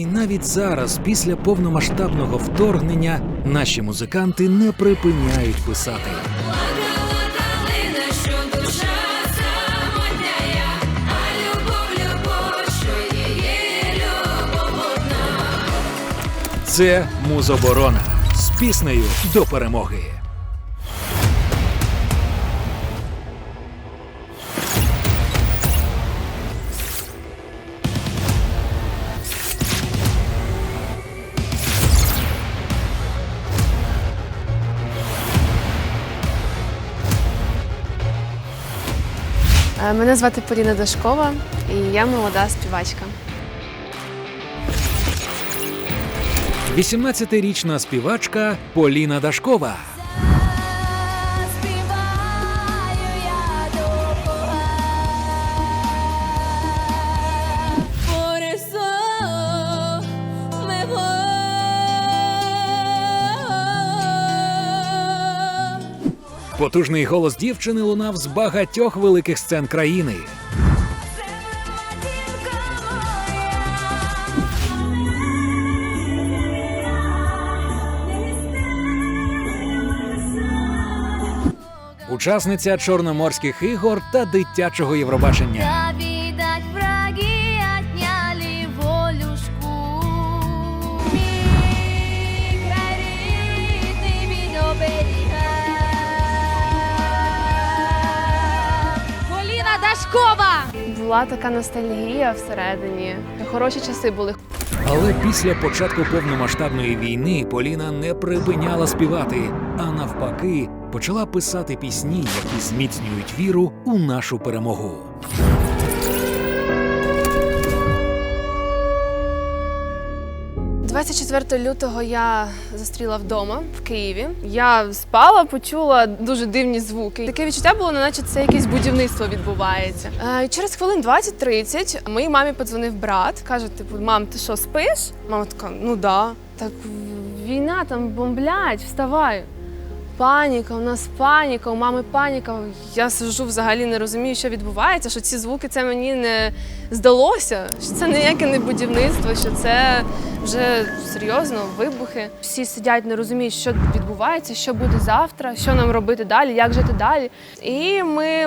І навіть зараз, після повномасштабного вторгнення, наші музиканти не припиняють писати. Це музоборона з піснею до перемоги. Мене звати Поліна Дашкова, і я молода співачка. 18-річна співачка Поліна Дашкова. Потужний голос дівчини лунав з багатьох великих сцен країни. Учасниця Чорноморських ігор та дитячого Євробачення. Була така ностальгія всередині. Хороші часи були. Але після початку повномасштабної війни Поліна не припиняла співати, а навпаки, почала писати пісні, які зміцнюють віру у нашу перемогу. – 24 лютого я зустріла вдома в Києві. Я спала, почула дуже дивні звуки. Таке відчуття було, наче це якесь будівництво відбувається. Е, через хвилин 20-30 моїй мамі подзвонив брат. каже: типу, мам, ти що, спиш? Мама така, ну да. Так війна там бомблять, вставай. Паніка, у нас паніка, у мами паніка. Я сижу взагалі не розумію, що відбувається, що ці звуки це мені не здалося, що це ніяке не будівництво, що це вже серйозно вибухи. Всі сидять, не розуміють, що відбувається, що буде завтра, що нам робити далі, як жити далі. І ми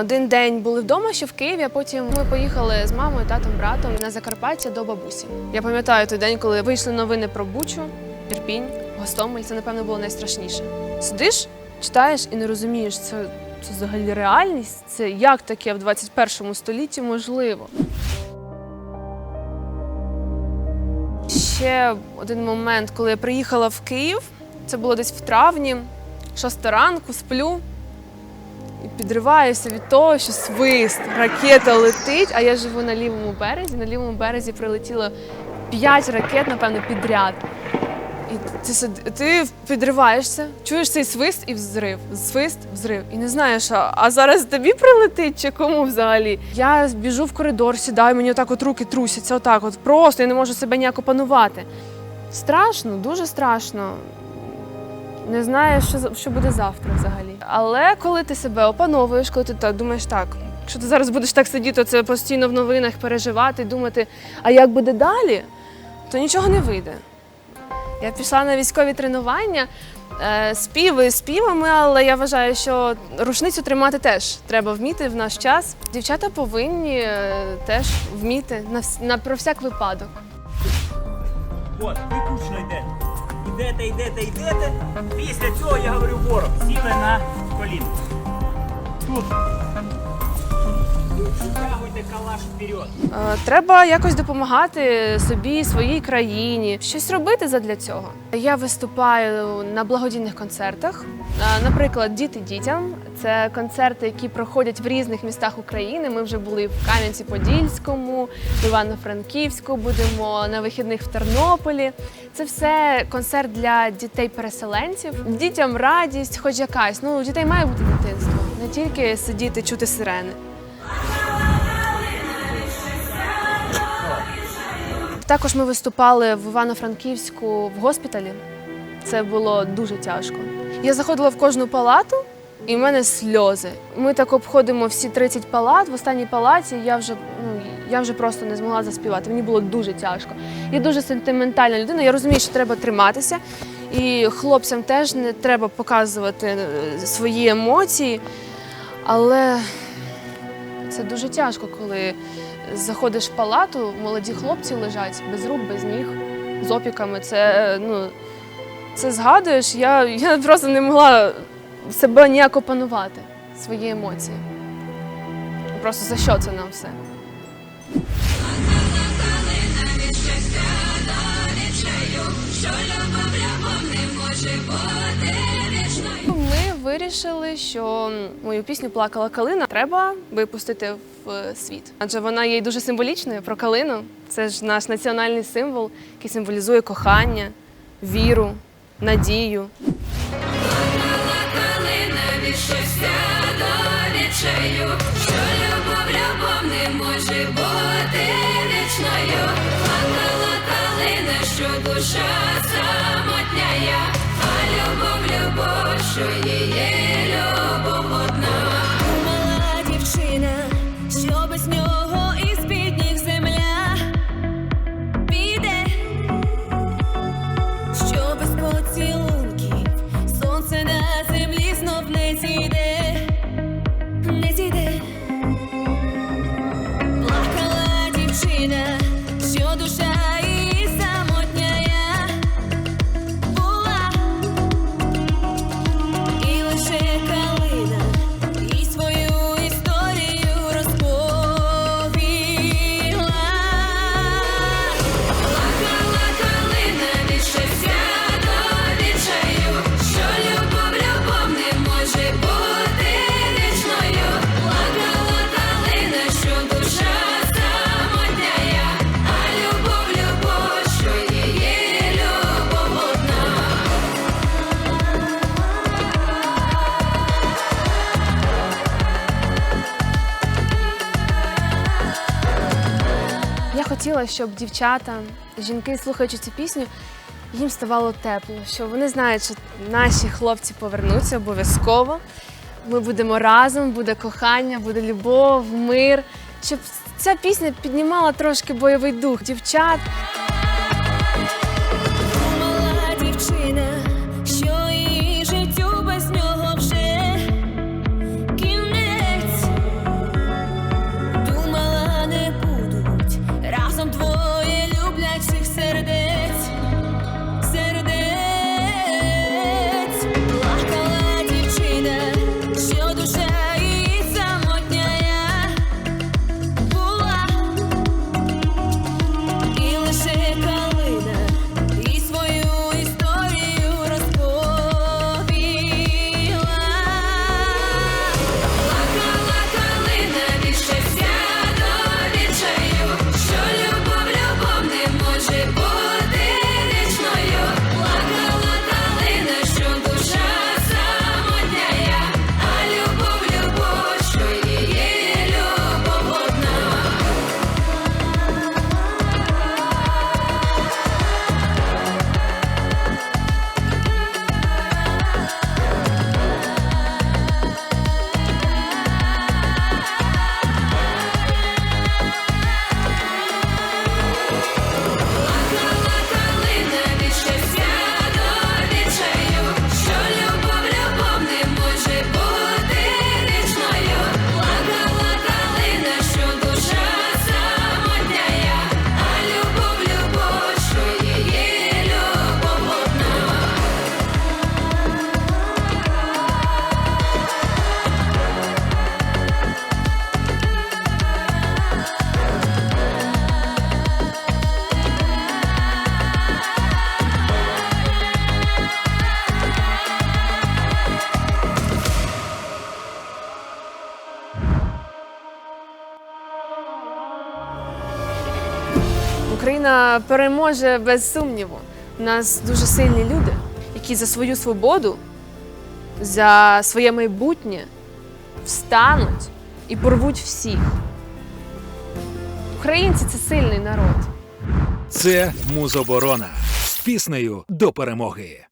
один день були вдома, ще в Києві, а потім ми поїхали з мамою, татом, братом на Закарпаття до бабусі. Я пам'ятаю той день, коли вийшли новини про Бучу, Ірпінь, Гостомель. Це, напевно, було найстрашніше. Сидиш, читаєш і не розумієш, це, це взагалі реальність? Це як таке в 21 столітті можливо? Ще один момент, коли я приїхала в Київ, це було десь в травні, шоста ранку, сплю і підриваюся від того, що свист, ракета летить, а я живу на лівому березі. На лівому березі прилетіло п'ять ракет, напевно, підряд. І ти, ти підриваєшся, чуєш цей свист і взрив. Свист, взрив. І не знаєш, а, а зараз тобі прилетить чи кому взагалі. Я біжу в коридор, сідаю, мені отак от руки трусяться, отак от просто я не можу себе ніяк опанувати. Страшно, дуже страшно. Не знаєш, що, що буде завтра взагалі. Але коли ти себе опановуєш, коли ти так думаєш так, якщо ти зараз будеш так сидіти, це постійно в новинах переживати, думати, а як буде далі, то нічого не вийде. Я пішла на військові тренування. Е, Співи співами, але я вважаю, що рушницю тримати теж треба вміти в наш час. Дівчата повинні е, теж вміти на, на про всяк випадок. От, ви кучно йдете. Йдете, йдете, йдете. Після цього я говорю ворог. Сіли на коліно. Тут. Калаш вперед. Е, Треба якось допомагати собі, своїй країні, щось робити задля цього. Я виступаю на благодійних концертах. Е, Наприклад, Діти дітям це концерти, які проходять в різних містах України. Ми вже були в Кам'янці-Подільському, в Івано-Франківську, будемо на вихідних в Тернополі. Це все концерт для дітей-переселенців. Дітям радість, хоч якась. Ну, у дітей має бути дитинство, не тільки сидіти, чути сирени. Також ми виступали в Івано-Франківську в госпіталі. Це було дуже тяжко. Я заходила в кожну палату І в мене сльози. Ми так обходимо всі 30 палат. В останній палаті я вже ну я вже просто не змогла заспівати. Мені було дуже тяжко. Я дуже сентиментальна людина. Я розумію, що треба триматися. І хлопцям теж не треба показувати е, свої емоції. Але це дуже тяжко, коли заходиш в палату, молоді хлопці лежать без рук, без ніг, з опіками. Це, ну, це згадуєш. Я, я просто не могла себе ніяк опанувати, свої емоції. Просто за що це нам все? Ми вирішили, що мою пісню Плакала калина треба випустити в світ. Адже вона є дуже символічною про калину. Це ж наш національний символ, який символізує кохання, віру, надію. Мала хотіла, щоб дівчата, жінки, слухаючи цю пісню, їм ставало тепло, що вони знають, що наші хлопці повернуться обов'язково. Ми будемо разом, буде кохання, буде любов, мир. Щоб ця пісня піднімала трошки бойовий дух дівчат. Мала дівчина, Україна переможе без сумніву. У нас дуже сильні люди, які за свою свободу, за своє майбутнє встануть і порвуть всіх. Українці це сильний народ. Це музоборона з піснею до перемоги.